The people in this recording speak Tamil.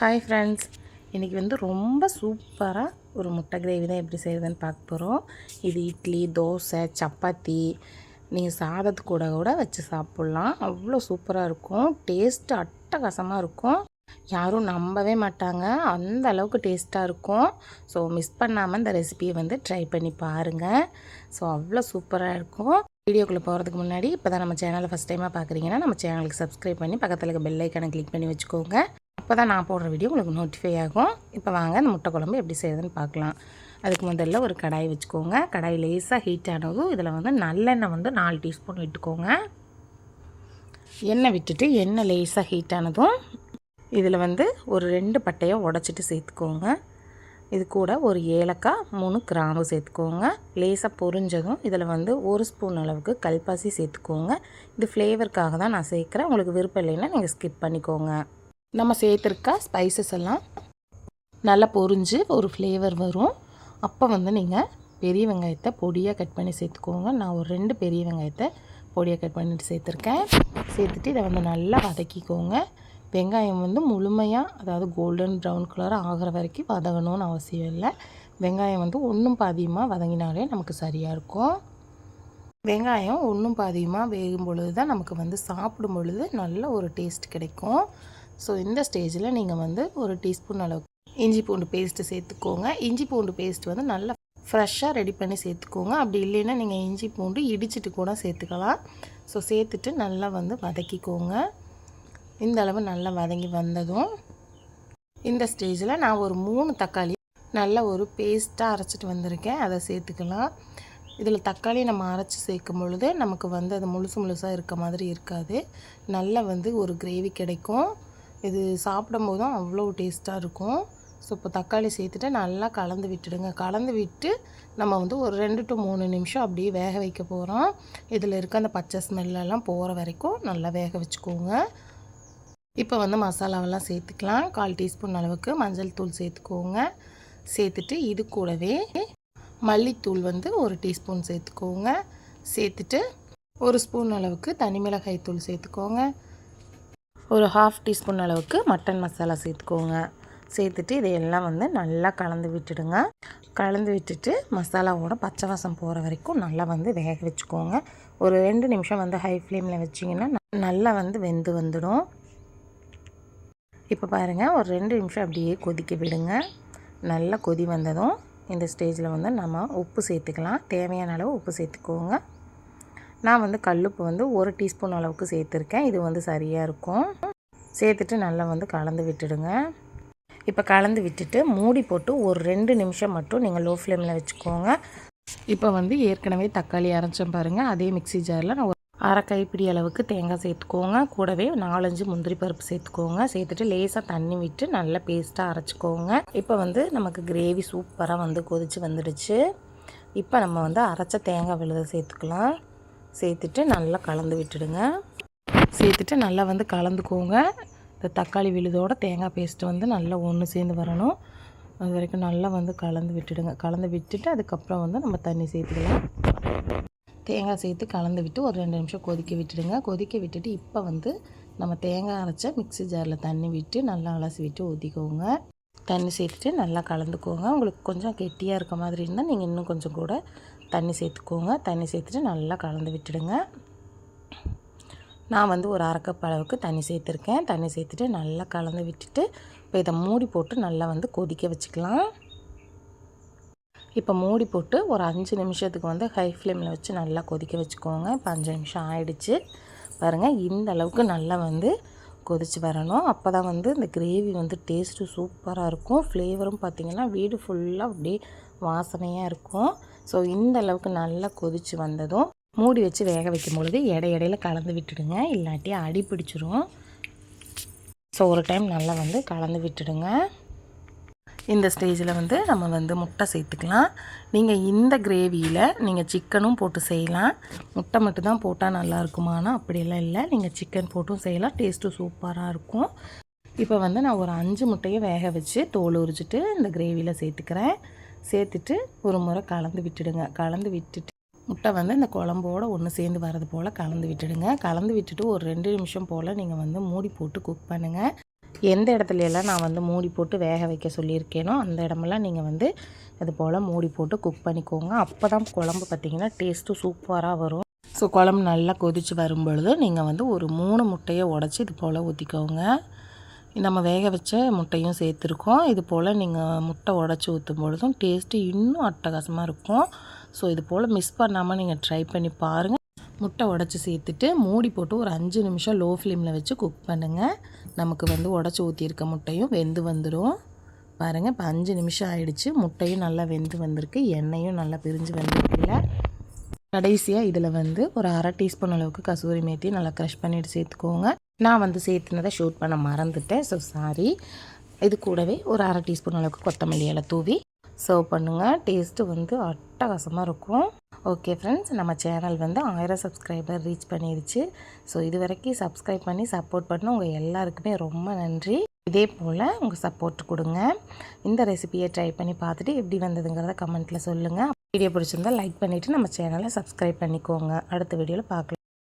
ஹாய் ஃப்ரெண்ட்ஸ் இன்றைக்கி வந்து ரொம்ப சூப்பராக ஒரு முட்டை கிரேவி தான் எப்படி செய்கிறதுன்னு பார்க்க போகிறோம் இது இட்லி தோசை சப்பாத்தி. நீங்கள் சாதத்து கூட கூட வச்சு சாப்பிட்லாம். அவ்வளோ சூப்பராக இருக்கும். டேஸ்ட்டு அட்டகாசமாக இருக்கும். யாரும் நம்பவே மாட்டாங்க. அந்த அளவுக்கு டேஸ்ட்டாக இருக்கும். ஸோ மிஸ் பண்ணாமல் இந்த ரெசிபியை வந்து ட்ரை பண்ணி பாருங்கள் ஸோ அவ்வளோ சூப்பராக இருக்கும். வீடியோக்குள்ளே போகிறதுக்கு முன்னாடி இப்போ தான் நம்ம சேனலை ஃபஸ்ட் டைமாக பார்க்குறீங்கன்னா நம்ம சேனலுக்கு சப்ஸ்கிரைப் பண்ணி பக்கத்தில் இருக்க பெல் ஐக்கானை கிளிக் பண்ணி வச்சுக்கோங்க. அப்போ தான் நான் போடுற வீடியோ உங்களுக்கு நோட்டிஃபை ஆகும். இப்போ வாங்க அந்த முட்டை குழம்பு எப்படி செய்யுதுன்னு பார்க்கலாம். அதுக்கு முதல்ல ஒரு கடாய் வச்சுக்கோங்க. கடாய் லேசாக ஹீட் ஆனதும் இதில் வந்து நல்லெண்ணெய் வந்து நாலு டீஸ்பூன் விட்டுக்கோங்க. எண்ணெய் விட்டுட்டு எண்ணெய் லேசாக ஹீட் ஆனதும் இதில் வந்து ஒரு ரெண்டு பட்டையை உடச்சிட்டு சேர்த்துக்கோங்க. இது கூட ஒரு ஏலக்காய் மூணு கிராம்பு சேர்த்துக்கோங்க. லேசாக பொரிஞ்சதும் இதில் வந்து ஒரு ஸ்பூன் அளவுக்கு கல்பாசி சேர்த்துக்கோங்க. இது ஃப்ளேவருக்காக தான் நான் சேர்க்குறேன். உங்களுக்கு விருப்பம் இல்லைன்னா நீங்கள் ஸ்கிப் பண்ணிக்கோங்க. நம்ம சேர்த்துருக்க ஸ்பைசஸ் எல்லாம் நல்லா பொரிஞ்சு ஒரு ஃப்ளேவர் வரும். அப்போ வந்து நீங்கள் பெரிய வெங்காயத்தை பொடியாக கட் பண்ணி சேர்த்துக்கோங்க. நான் ஒரு ரெண்டு பெரிய வெங்காயத்தை பொடியாக கட் பண்ணிட்டு சேர்த்துருக்கேன். சேர்த்துட்டு இதை வந்து நல்லா வதக்கிக்கோங்க. வெங்காயம் வந்து முழுமையாக அதாவது கோல்டன் ப்ரௌன் கலர் ஆகிற வரைக்கும் வதங்கணும்னு அவசியம் இல்லை. வெங்காயம் வந்து ஒன்றும் பாதியமாக வதங்கினாலே நமக்கு சரியாக இருக்கும். வெங்காயம் ஒன்றும் பாதியமாக வேகும் பொழுது தான் நமக்கு வந்து சாப்பிடும் பொழுது நல்ல ஒரு டேஸ்ட் கிடைக்கும். ஸோ இந்த ஸ்டேஜில் நீங்கள் வந்து ஒரு டீஸ்பூன் அளவுக்கு இஞ்சி பூண்டு பேஸ்ட்டு சேர்த்துக்கோங்க. இஞ்சி பூண்டு பேஸ்ட் வந்து நல்லா ஃப்ரெஷ்ஷாக ரெடி பண்ணி சேர்த்துக்கோங்க. அப்படி இல்லைன்னா நீங்கள் இஞ்சி பூண்டு இடிச்சிட்டு கூட சேர்த்துக்கலாம். ஸோ சேர்த்துட்டு நல்லா வந்து வதக்கிக்கோங்க. இந்த அளவு நல்லா வதங்கி வந்ததும் இந்த ஸ்டேஜில் நான் ஒரு மூணு தக்காளி நல்ல ஒரு பேஸ்ட்டாக அரைச்சிட்டு வந்திருக்கேன். அதை சேர்த்துக்கலாம். இதில் தக்காளி நம்ம அரைச்சி சேர்க்கும் பொழுது நமக்கு வந்து அது முழுசு முழுசாக இருக்க மாதிரி இருக்காது. நல்லா வந்து ஒரு கிரேவி கிடைக்கும். இது சாப்பிடும் போதும் அவ்வளோ டேஸ்ட்டாக இருக்கும். ஸோ இப்போ தக்காளி சேர்த்துட்டு நல்லா கலந்து விட்டுடுங்க. கலந்து விட்டு நம்ம வந்து ஒரு ரெண்டு டு மூணு நிமிஷம் அப்படியே வேக வைக்க போகிறோம் இதில் இருக்க அந்த பச்சை ஸ்மெல்லெல்லாம் போகிற வரைக்கும் நல்லா வேக வச்சுக்கோங்க. இப்போ வந்து மசாலாவெல்லாம் சேர்த்துக்கலாம். கால் டீஸ்பூன் அளவுக்கு மஞ்சள் தூள் சேர்த்துக்கோங்க. சேர்த்துட்டு இது கூடவே மல்லித்தூள் வந்து ஒரு டீஸ்பூன் சேர்த்துக்கோங்க. சேர்த்துட்டு ஒரு ஸ்பூன் அளவுக்கு தனி மிளகாய் தூள் சேர்த்துக்கோங்க. ஒரு ஹாஃப் டீஸ்பூன் அளவுக்கு மட்டன் மசாலா சேர்த்துக்கோங்க. சேர்த்துட்டு இதையெல்லாம் வந்து நல்லா கலந்து விட்டுடுங்க. கலந்து விட்டுட்டு மசாலாவோட பச்சை வாசம் போகிற வரைக்கும் நல்லா வந்து வேக வச்சுக்கோங்க. ஒரு ரெண்டு நிமிஷம் வந்து ஹை ஃப்ளேமில் வச்சிங்கன்னா நல்லா வந்து வெந்து வந்துடும். இப்போ பாருங்கள் ஒரு ரெண்டு நிமிஷம் அப்படியே கொதிக்க விடுங்க. நல்லா கொதி வந்ததும் இந்த ஸ்டேஜில் வந்து நம்ம உப்பு சேர்த்துக்கலாம். தேவையான அளவு உப்பு சேர்த்துக்கோங்க. நான் வந்து கல்லுப்பு வந்து ஒரு டீஸ்பூன் அளவுக்கு சேர்த்துருக்கேன். இது வந்து சரியாக இருக்கும். சேர்த்துட்டு நல்லா வந்து கலந்து விட்டுடுங்க. இப்போ கலந்து விட்டுட்டு மூடி போட்டு ஒரு ரெண்டு நிமிஷம் மட்டும் நீங்கள் லோ ஃப்ளேமில் வச்சுக்கோங்க. இப்போ வந்து ஏற்கனவே தக்காளி அரைச்சோம் பாருங்கள் அதே மிக்சி ஜாரில் நான் அரை கைப்பிடி அளவுக்கு தேங்காய் சேர்த்துக்கோங்க. கூடவே நாலஞ்சு முந்திரி பருப்பு சேர்த்துக்கோங்க. சேர்த்துட்டு லேசாக தண்ணி விட்டு நல்லா பேஸ்ட்டாக அரைச்சிக்கோங்க. இப்போ வந்து நமக்கு கிரேவி சூப்பராக வந்து கொதித்து வந்துடுச்சு. இப்போ நம்ம வந்து அரைச்ச தேங்காய் விழுத சேர்த்துக்கலாம். சேர்த்துட்டு நல்லா கலந்து விட்டுடுங்க. சேர்த்துட்டு நல்லா வந்து கலந்துக்கோங்க. இந்த தக்காளி விழுதோட தேங்காய் பேஸ்ட்டு வந்து நல்லா ஒன்று சேர்ந்து வரணும். அது வரைக்கும் நல்லா வந்து கலந்து விட்டுடுங்க. கலந்து விட்டுட்டு அதுக்கப்புறம் வந்து நம்ம தண்ணி சேர்த்துக்கலாம். தேங்காய் சேர்த்து கலந்து விட்டு ஒரு ரெண்டு நிமிஷம் கொதிக்க விட்டுடுங்க. கொதிக்க விட்டுட்டு இப்போ வந்து நம்ம தேங்காய் அரைச்ச மிக்ஸி ஜாரில் தண்ணி விட்டு நல்லா அலசி விட்டு ஊற்றிக்கோங்க தண்ணி சேர்த்துட்டு நல்லா கலந்துக்கோங்க. உங்களுக்கு கொஞ்சம் கெட்டியாக இருக்க மாதிரி இருந்தால் நீங்கள் இன்னும் கொஞ்சம் கூட தண்ணி சேர்த்துக்கோங்க. தண்ணி சேர்த்துட்டு நல்லா கலந்து விட்டுடுங்க. நான் வந்து ஒரு அரைக்கப் அளவுக்கு தண்ணி சேர்த்துருக்கேன். தண்ணி சேர்த்துட்டு நல்லா கலந்து விட்டுட்டு இப்போ இதை மூடி போட்டு நல்லா வந்து கொதிக்க வச்சுக்கலாம். இப்போ மூடி போட்டு ஒரு அஞ்சு நிமிஷத்துக்கு வந்து ஹை ஃப்ளேமில் வச்சு நல்லா கொதிக்க வச்சுக்கோங்க. இப்போ அஞ்சு நிமிஷம் ஆயிடுச்சு. பாருங்கள் இந்த அளவுக்கு நல்லா வந்து கொதித்து வரணும். அப்போ தான் வந்து இந்த கிரேவி வந்து டேஸ்ட்டு சூப்பராக இருக்கும். ஃப்ளேவரும் பார்த்திங்கன்னா வீடு ஃபுல்லாக அப்படியே வாசனையாக இருக்கும். ஸோ இந்த அளவுக்கு நல்லா கொதித்து வந்ததும் மூடி வச்சு வேக வைக்கும் பொழுது இடையில் கலந்து விட்டுடுங்க. இல்லாட்டி அடி பிடிச்சிரும். ஸோ ஒரு டைம் நல்லா வந்து கலந்து விட்டுடுங்க. இந்த ஸ்டேஜில் வந்து நம்ம வந்து முட்டை சேர்த்துக்கலாம். நீங்கள் இந்த கிரேவியில் நீங்கள் சிக்கனும் போட்டு செய்யலாம். முட்டை மட்டும் தான் போட்டால் நல்லா இருக்குமானா அப்படியெல்லாம் இல்லை. நீங்கள் சிக்கன் போட்டும் செய்யலாம். டேஸ்ட்டும் சூப்பராக இருக்கும். இப்போ வந்து நான் ஒரு அஞ்சு முட்டையை வேக வச்சு தோல் உரிச்சிட்டு இந்த கிரேவியில் சேர்த்துக்கிறேன். சேர்த்துட்டு ஒரு முறை கலந்து விட்டுடுங்க. கலந்து விட்டுட்டு முட்டை வந்து இந்த குழம்போடு ஒன்று சேர்ந்து வர்றது போல் கலந்து விட்டுடுங்க. கலந்து விட்டுட்டு ஒரு ரெண்டு நிமிஷம் போல் நீங்கள் வந்து மூடி போட்டு குக் பண்ணுங்கள் எந்த இடத்துல எல்லாம் நான் வந்து மூடி போட்டு வேக வைக்க சொல்லியிருக்கேனோ அந்த இடமெல்லாம் நீங்கள் வந்து இது போல் மூடி போட்டு குக் பண்ணிக்கோங்க. அப்போ தான் குழம்பு பார்த்திங்கன்னா டேஸ்ட்டு சூப்பராக வரும். ஸோ குழம்பு நல்லா கொதித்து வரும் பொழுது நீங்கள் வந்து ஒரு மூணு முட்டையை உடச்சி இது போல் ஊற்றிக்கோங்க நம்ம வேக வச்ச முட்டையும் சேர்த்துருக்கோம். இது போல் நீங்கள் முட்டை உடச்சி ஊற்றும் பொழுதும் டேஸ்ட்டு இன்னும் அட்டகாசமாக இருக்கும். ஸோ இது போல் மிஸ் பண்ணாமல் நீங்கள் ட்ரை பண்ணி பாருங்கள் முட்டை உடச்சி சேர்த்துட்டு மூடி போட்டு ஒரு அஞ்சு நிமிஷம் லோ ஃப்ளேமில் வச்சு குக் பண்ணுங்கள் நமக்கு வந்து உடச்சி ஊற்றியிருக்க முட்டையும் வெந்து வந்துடும் பாருங்கள் இப்போ அஞ்சு நிமிஷம் ஆயிடுச்சு. முட்டையும் நல்லா வெந்து வந்திருக்கு. எண்ணெயும் நல்லா பிரிஞ்சு வந்திருக்குல்ல. கடைசியாக இதில் வந்து ஒரு அரை டீஸ்பூன் அளவுக்கு கசூரி மேத்தி நல்லா க்ரஷ் பண்ணிவிட்டு சேர்த்துக்கோங்க. நான் வந்து சேர்த்துனதை ஷூட் பண்ண மறந்துட்டேன். ஸோ சாரி இது கூடவே ஒரு அரை டீஸ்பூன் அளவுக்கு கொத்தமல்லி இலை தூவி சர்வ் பண்ணுங்கள் டேஸ்ட்டு வந்து அட்டகாசமாக இருக்கும். ஓகே ஃப்ரெண்ட்ஸ் நம்ம சேனல் வந்து ஆயிரம் சப்ஸ்கிரைபர் ரீச் பண்ணிடுச்சு ஸோ இது வரைக்கும் சப்ஸ்கிரைப் பண்ணி சப்போர்ட் பண்ண உங்கள் எல்லாருக்குமே ரொம்ப நன்றி. இதே போல் உங்கள் சப்போர்ட் கொடுங்க. இந்த ரெசிபியை ட்ரை பண்ணி பார்த்துட்டு எப்படி வந்ததுங்கிறத கமெண்ட்டில் சொல்லுங்கள் வீடியோ பிடிச்சிருந்தா லைக் பண்ணிவிட்டு நம்ம சேனலை சப்ஸ்கிரைப் பண்ணிக்கோங்க. அடுத்த வீடியோவில் பார்க்கலாம்.